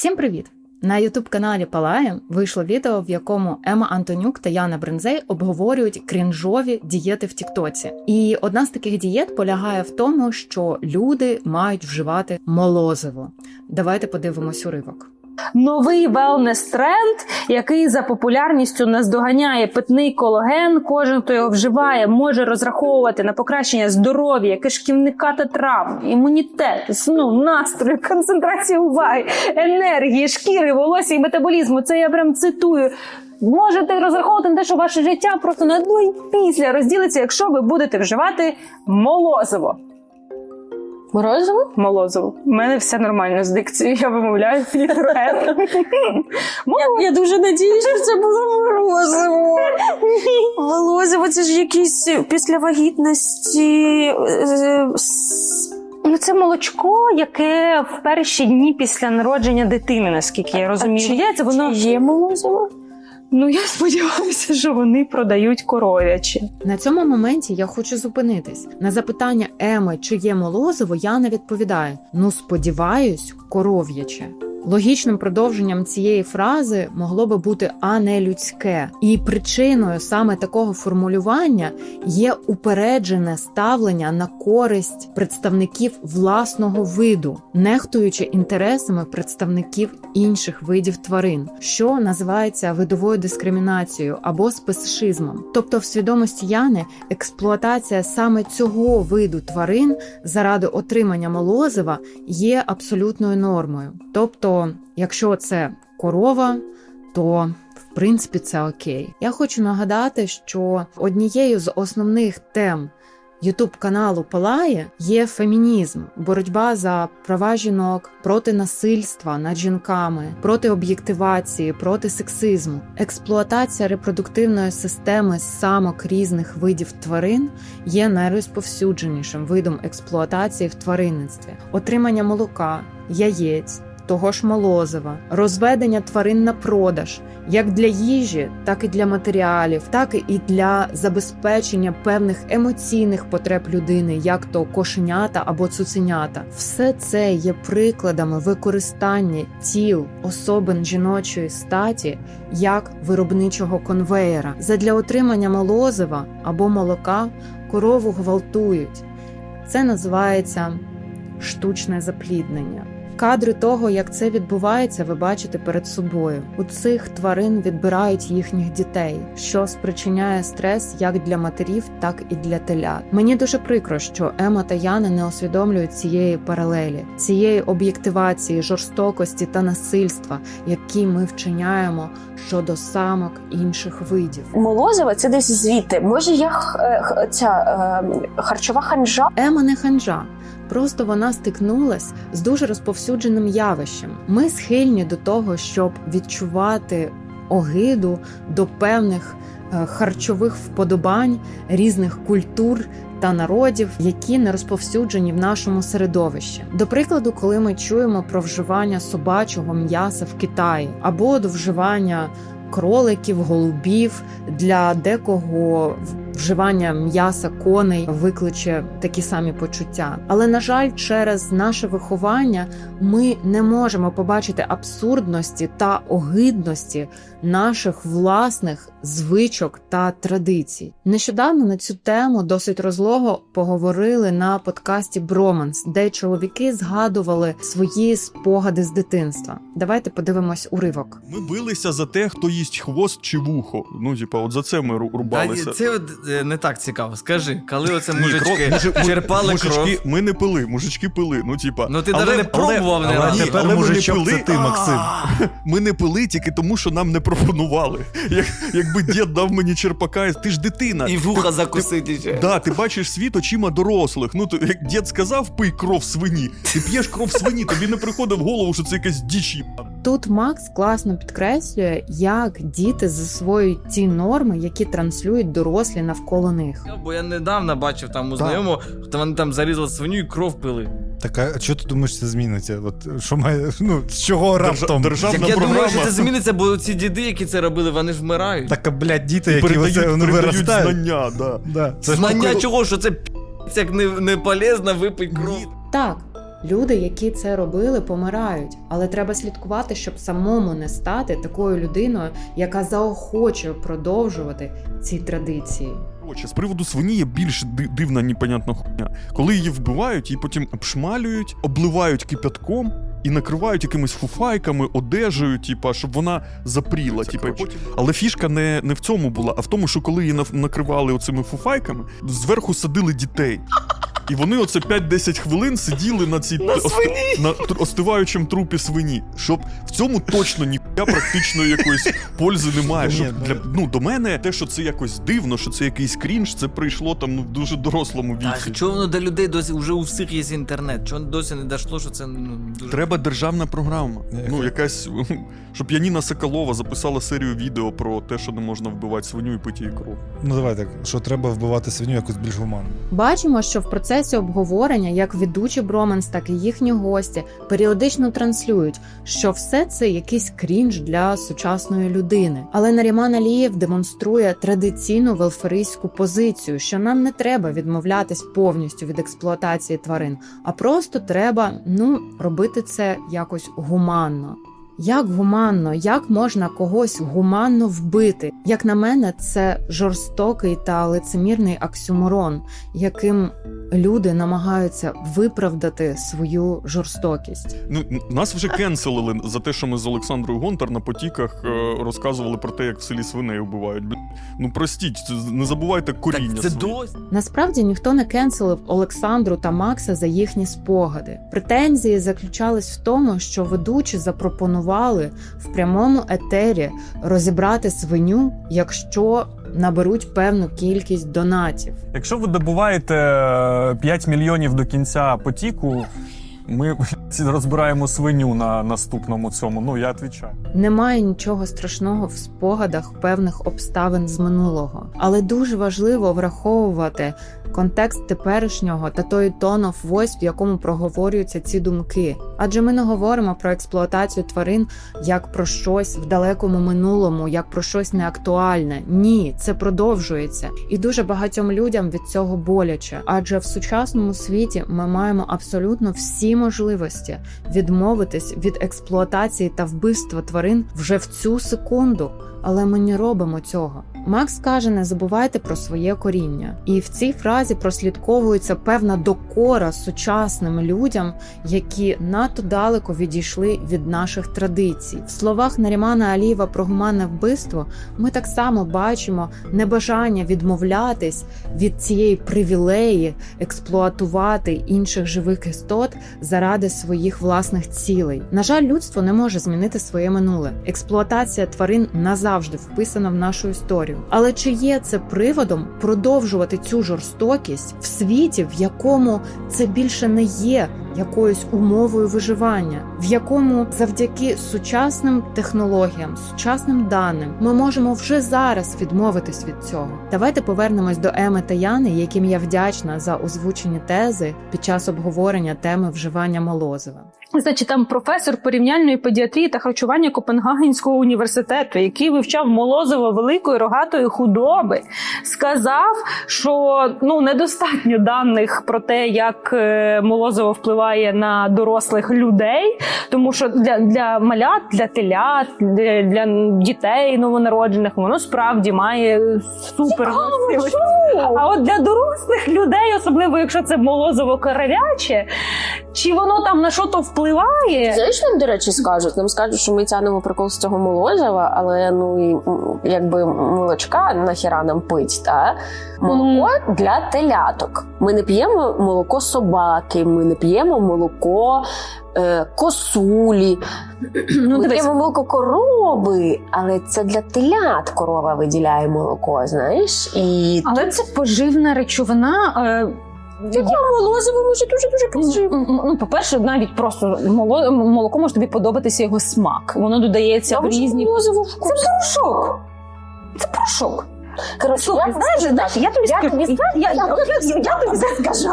Всім привіт! На ютуб каналі Палає вийшло відео, в якому Ема Антонюк та Яна Брензей обговорюють крінжові дієти в Тіктоці. І одна з таких дієт полягає в тому, що люди мають вживати молозиво. Давайте подивимось уривок. Новий велнес-тренд, який за популярністю наздоганяє питний колаген. Кожен, хто його вживає, може розраховувати на покращення здоров'я, кишківника та травм, імунітет, сну, настрою, концентрації уваги, енергії, шкіри, волосся і метаболізму. Це я прям цитую. Можете розраховувати на те, що ваше життя просто на до й після розділиться, якщо ви будете вживати молозиво. Морозиво? Молозиво. У мене все нормально з дикцією, я вимовляю літеру Я, я дуже надіюсь, що це було морозиво. Молозиво це ж якісь після вагітності. е, Ну, це молочко, яке в перші дні після народження дитини, наскільки я розумію. чи- Яйця, воно Чи є молозиво? Ну я сподіваюся, що вони продають коров'ячі. На цьому моменті я хочу зупинитись. На запитання Еми, чи є молозиво, я не відповідаю: Ну, сподіваюсь, коров'яче. Логічним продовженням цієї фрази могло би бути а не людське, і причиною саме такого формулювання є упереджене ставлення на користь представників власного виду, нехтуючи інтересами представників інших видів тварин, що називається видовою дискримінацією або специшизмом. Тобто, в свідомості Яни експлуатація саме цього виду тварин заради отримання молозива є абсолютною нормою. Тобто, якщо це корова, то в принципі це окей. Я хочу нагадати, що однією з основних тем Ютуб каналу Палає є фемінізм, боротьба за права жінок, проти насильства над жінками, проти об'єктивації, проти сексизму. Експлуатація репродуктивної системи самок різних видів тварин є найрозповсюдженішим видом експлуатації в тваринництві. Отримання молока, яєць. Того ж молозива, розведення тварин на продаж, як для їжі, так і для матеріалів, так і для забезпечення певних емоційних потреб людини, як то кошенята або цуценята. Все це є прикладами використання тіл особин жіночої статі як виробничого конвеєра. Задля отримання молозива або молока корову гвалтують. Це називається штучне запліднення. Кадри того, як це відбувається, ви бачите перед собою. У цих тварин відбирають їхніх дітей, що спричиняє стрес як для матерів, так і для телят. Мені дуже прикро, що Ема та Яна не усвідомлюють цієї паралелі, цієї об'єктивації, жорстокості та насильства, які ми вчиняємо щодо самок інших видів. Молозиво це десь звідти. Може, я х- е, ця е, харчова ханжа? Ема не ханжа. Просто вона стикнулась з дуже розповсюдженим явищем. Ми схильні до того, щоб відчувати огиду до певних е, харчових вподобань різних культур та народів, які не розповсюджені в нашому середовищі. До прикладу, коли ми чуємо про вживання собачого м'яса в Китаї або до вживання кроликів, голубів для декого вживання м'яса коней викличе такі самі почуття. Але на жаль, через наше виховання ми не можемо побачити абсурдності та огидності наших власних звичок та традицій. Нещодавно на цю тему досить розлого поговорили на подкасті Броманс, де чоловіки згадували свої спогади з дитинства. Давайте подивимось уривок. Ми билися за те, хто їсть хвост чи вухо. Ну, типа, от за це ми ру- рубалися. це от, не так цікаво. Скажи, коли оце Ні, мужички черпали мужички, кров. Ми не пили, мужички пили. Ну, типа. Ну, ти навіть не пробував але, ні, Тепер ми не мужичок пили. це ти, Максим. Ми не пили тільки тому, що нам не пропонували. Як, якби дід дав мені черпака, ти ж дитина. І вуха закусити ще. Да, ти бачиш світ очима дорослих. Ну, то, як дід сказав, пий кров свині. Ти п'єш кров свині, тобі не приходить в голову, що це якась діч. їбана. Тут Макс класно підкреслює, як діти засвоюють ті норми, які транслюють дорослі навколо них. Бо я недавно бачив там у Так. знайомого, то вони там зарізали свиню і кров пили. Так, а що ти думаєш, це зміниться? От що має, ну, з чого раптом? державна Як я програма. думаю, що це зміниться, бо ці діди, які це робили, вони ж вмирають. Так, а, блядь, діти, які передають, оце вони передають виростають. знання, да. Да. Це ж Знання навколо- чого, що це п***ць, як не, не полезно випить кров. Ні, Так, Люди, які це робили, помирають, але треба слідкувати, щоб самому не стати такою людиною, яка заохочує продовжувати ці традиції. Коротше, з приводу свині є більш ди- дивна, непонятна хуйня. Коли її вбивають, її потім обшмалюють, обливають кипятком і накривають якимись фуфайками, одежею, типа, щоб вона запріла. Типа, і потім... Але фішка не, не в цьому була, а в тому, що коли її накривали оцими фуфайками, зверху садили дітей. І вони оце 5-10 хвилин сиділи на цій На свині! на остиваючому трупі свині. Щоб в цьому точно ніхуя практично якоїсь пользи немає. Ні, Щоб ну- для ну до мене те, що це якось дивно, що це якийсь крінж, це прийшло там ну в дуже дорослому Так, віці. чого воно до людей досі вже у всіх є інтернет? Чого досі не дійшло, що це ну, дуже. Треба державна програма. Ні, Ну, якась, щоб Яніна Соколова записала серію відео про те, що не можна вбивати свиню і пити її кров. Ну давай так, що треба вбивати свиню якось більш гуманно. Бачимо, що в процесі обговорення як ведучі Броменс, так і їхні гості періодично транслюють, що все це якийсь крінж для сучасної людини. Але Наріман Алієв демонструє традиційну велферистську позицію, що нам не треба відмовлятись повністю від експлуатації тварин, а просто треба ну робити це якось гуманно. Як гуманно, як можна когось гуманно вбити? Як на мене, це жорстокий та лицемірний оксюморон, яким люди намагаються виправдати свою жорстокість. Ну, нас вже кенселили за те, що ми з Олександрою Гонтар на потіках е, розказували про те, як в селі свиней вбивають. Ну простіть, не забувайте коріння. Так, це досі. Насправді ніхто не кенселив Олександру та Макса за їхні спогади. Претензії заключались в тому, що ведучі запропонували в прямому етері розібрати свиню, якщо наберуть певну кількість донатів. Якщо ви добуваєте е, 5 мільйонів до кінця потіку, ми розбираємо свиню на наступному цьому. Ну я відвічаю. Немає нічого страшного в спогадах певних обставин з минулого, але дуже важливо враховувати контекст теперішнього та той tone of в якому проговорюються ці думки. Адже ми не говоримо про експлуатацію тварин як про щось в далекому минулому, як про щось неактуальне. Ні, це продовжується, і дуже багатьом людям від цього боляче. Адже в сучасному світі ми маємо абсолютно всі можливості відмовитись від експлуатації та вбивства тварин вже в цю секунду. Але ми не робимо цього. Макс каже: не забувайте про своє коріння, і в цій фразі прослідковується певна докора сучасним людям, які надто далеко відійшли від наших традицій. В словах Нарімана Алієва про гуманне вбивство ми так само бачимо небажання відмовлятись від цієї привілеї експлуатувати інших живих істот заради своїх власних цілей. На жаль, людство не може змінити своє минуле. Експлуатація тварин назавжди вписана в нашу історію. Але чи є це приводом продовжувати цю жорстокість в світі, в якому це більше не є якоюсь умовою виживання, в якому завдяки сучасним технологіям, сучасним даним ми можемо вже зараз відмовитись від цього. Давайте повернемось до Еми та Яни, яким я вдячна за озвучені тези під час обговорення теми вживання молозива. Значить, там професор порівняльної педіатрії та харчування Копенгагенського університету, який вивчав молозиво великої рогатої худоби, сказав, що ну недостатньо даних про те, як е, молозиво впливає на дорослих людей, тому що для, для малят, для телят, для, для дітей новонароджених воно справді має супер властивості. А от для дорослих людей, особливо якщо це молозиво коровяче, чи воно там на що то впливає? Знаєш, нам, до речі, скажуть? Нам скажуть, що ми тянемо прикол з цього молозива, але ну і якби молочка нахіра нам пить, та молоко для теляток. Ми не п'ємо молоко собаки, ми не п'ємо молоко е, косулі. Ну, ми п'ємо молоко корови, але це для телят корова виділяє молоко, знаєш? І Але це поживна речовина. Е, таке молозиво може дуже дуже поживне. ну, по-перше, навіть просто моло- молоко може тобі подобатися його смак. Воно додається в різні. молозиво Це порошок. Це порошок. Коротше, я, знаєш, знаєш, я тобі скажу, я- тобі скажу.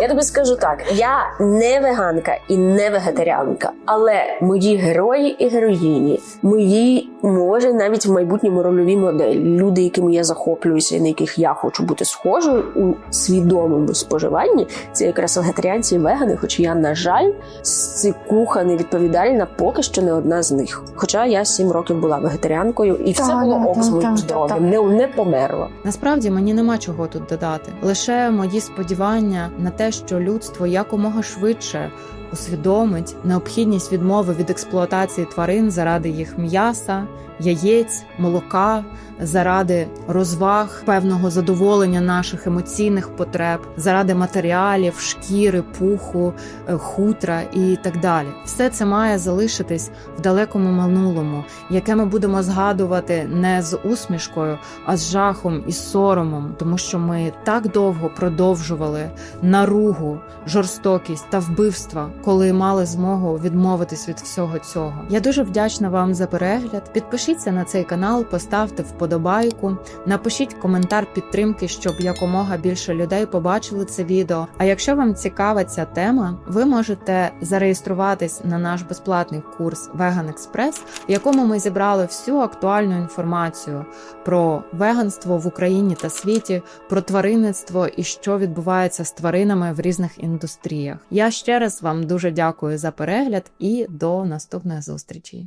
Я тобі скажу так: я не веганка і не вегетаріанка, але мої герої і героїні, мої може навіть в майбутньому рольові моделі, люди, якими я захоплююся, і на яких я хочу бути схожою у свідомому споживанні, це якраз вегетаріанці і вегани. Хоч я, на жаль, цикуха не відповідальна поки що не одна з них. Хоча я сім років була вегетаріанкою, і все було ок з так, здоров'ям, не, не померла. Насправді мені нема чого тут додати. Лише мої сподівання на те, що людство якомога швидше усвідомить необхідність відмови від експлуатації тварин заради їх м'яса, яєць, молока, заради розваг, певного задоволення наших емоційних потреб, заради матеріалів, шкіри, пуху, е, хутра і так далі. Все це має залишитись в далекому минулому, яке ми будемо згадувати не з усмішкою, а з жахом і соромом, тому що ми так довго продовжували наругу, жорстокість та вбивства, коли мали змогу відмовитись від всього цього. Я дуже вдячна вам за перегляд. Підпишіться на цей канал, поставте вподобайку, напишіть коментар підтримки, щоб якомога більше людей побачили це відео. А якщо вам цікава ця тема, ви можете зареєструватись на наш безплатний курс Vegan Express, в якому ми зібрали всю актуальну інформацію про веганство в Україні та світі, про тваринництво і що відбувається з тваринами в різних індустріях. Я ще раз вам дуже дякую за перегляд і до наступних зустрічей.